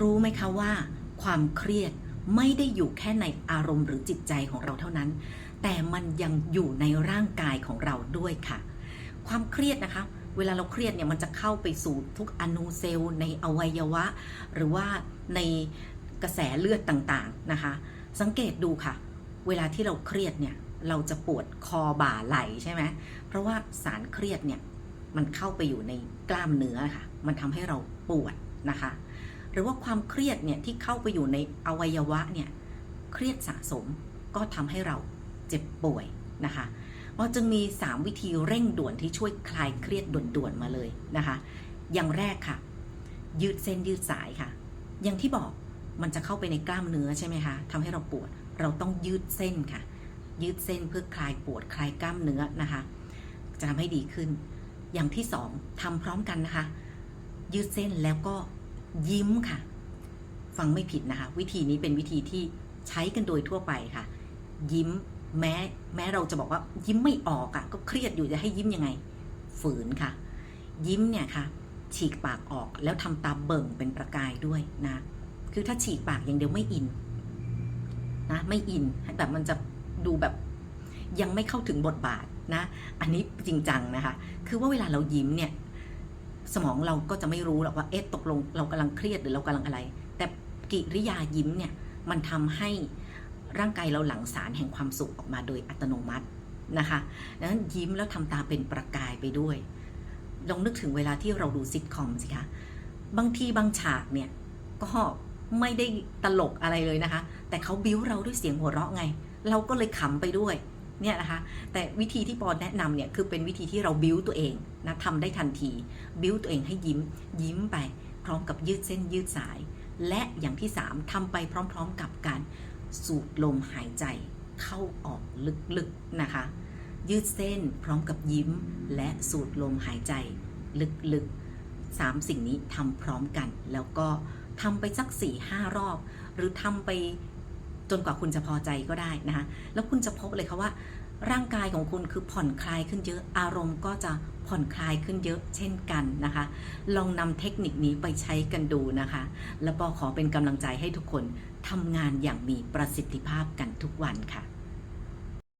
รู้ไหมคะว่า ความเครียดไม่ได้อยู่แค่ในอารมณ์หรือจิตใจของเราเท่านั้น แต่มันยังอยู่ในร่างกายของเราด้วยค่ะ ความเครียดนะคะ เวลาเราเครียดเนี่ยมันจะเข้าไปสู่ทุกอนูเซลล์ในอวัยวะ หรือว่าในกระแสเลือดต่างๆนะคะ สังเกตดูค่ะ เวลาที่เราเครียดเนี่ยเราจะปวดคอบ่าไหล่ใช่ไหมเพราะว่าสารเครียดเนี่ยมันเข้าไปอยู่ในกล้ามเนื้อค่ะ มันทำให้เราปวดนะคะ หรือว่าความเครียดเนี่ยที่เข้าไปอยู่ในอวัยวะเนี่ยเครียดสะสมก็ทำให้เราเจ็บป่วยนะคะเราจึงมี 3 วิธีเร่งด่วนที่ช่วยคลายเครียดด่วนๆมาเลยนะคะ อย่างแรกค่ะ ยืดเส้นยืดสายค่ะ อย่างที่บอกมันจะเข้าไปในกล้ามเนื้อใช่ไหมคะทำให้เราปวด เราต้องยืดเส้นค่ะ ยืดเส้นเพื่อคลายปวดคลายกล้ามเนื้อนะคะ จะทำให้ดีขึ้น อย่างที่สองทำพร้อมกันนะคะ ยืดเส้นแล้วก็ ยิ้มค่ะ ฟังไม่ผิดนะคะ วิธีนี้เป็นวิธีที่ใช้กันโดยทั่วไปค่ะ ยิ้มแม้แม้เราจะบอกว่ายิ้มไม่ออกอะ่ะ ก็เครียดอยู่จะให้ยิ้มยังไง ฝืนค่ะ ยิ้มเนี่ยค่ะ ฉีกปากออกแล้วทำตาเบิ่งเป็นประกายด้วยนะ คือถ้าฉีกปากอย่างเดียวไม่อินนะไม่อินแบบมันจะดูแบบยังไม่เข้าถึงบทบาทนะ อันนี้จริงจังนะคะ คือว่าเวลาเรายิ้มเนี่ย สมองเราก็จะไม่รู้หรอกว่าเอ๊ะตกลงเรากำลังเครียดหรือเรากำลังอะไร แต่กิริยายิ้มเนี่ยมันทำให้ร่างกายเราหลั่งสารแห่งความสุขออกมาโดยอัตโนมัตินะคะดังนั้นยิ้มแล้วทำตาเป็นประกายไปด้วยลองนึกถึงเวลาที่เราดูซิทคอมสิคะบางทีบางฉากเนี่ยก็ไม่ได้ตลกอะไรเลยนะคะ แต่เขาบิ้วเราด้วยเสียงหัวเราะไง เราก็เลยขำไปด้วย เนี่ยนะคะแต่วิธีที่ปอนแนะนำเนี่ยคือเป็นวิธีที่เราบิ้วตัวเองนะทำได้ทันทีบิ้วตัวเองให้ยิ้ม ยิ้มไปพร้อมกับยืดเส้นยืดสาย และอย่างที่ 3ทำไปพร้อมๆกับการสูดลมหายใจเข้าออกลึกๆนะคะ ยืดเส้นพร้อมกับยิ้ม และสูดลมหายใจลึกๆสามสิ่งนี้ทำพร้อมกัน แล้วก็ทำไปสักสี่ห้ารอบ หรือทำไป จนกว่าคุณจะพอใจก็ได้นะคะแล้วคุณจะพบเลยค่ะว่า ร่างกายของคุณคือผ่อนคลายขึ้นเยอะอารมณ์ก็จะผ่อนคลายขึ้นเยอะเช่นกันนะคะ ลองนำเทคนิคนี้ไปใช้กันดูนะคะ และปอขอเป็นกำลังใจให้ทุกคนทำงานอย่างมีประสิทธิภาพกันทุกวันค่ะ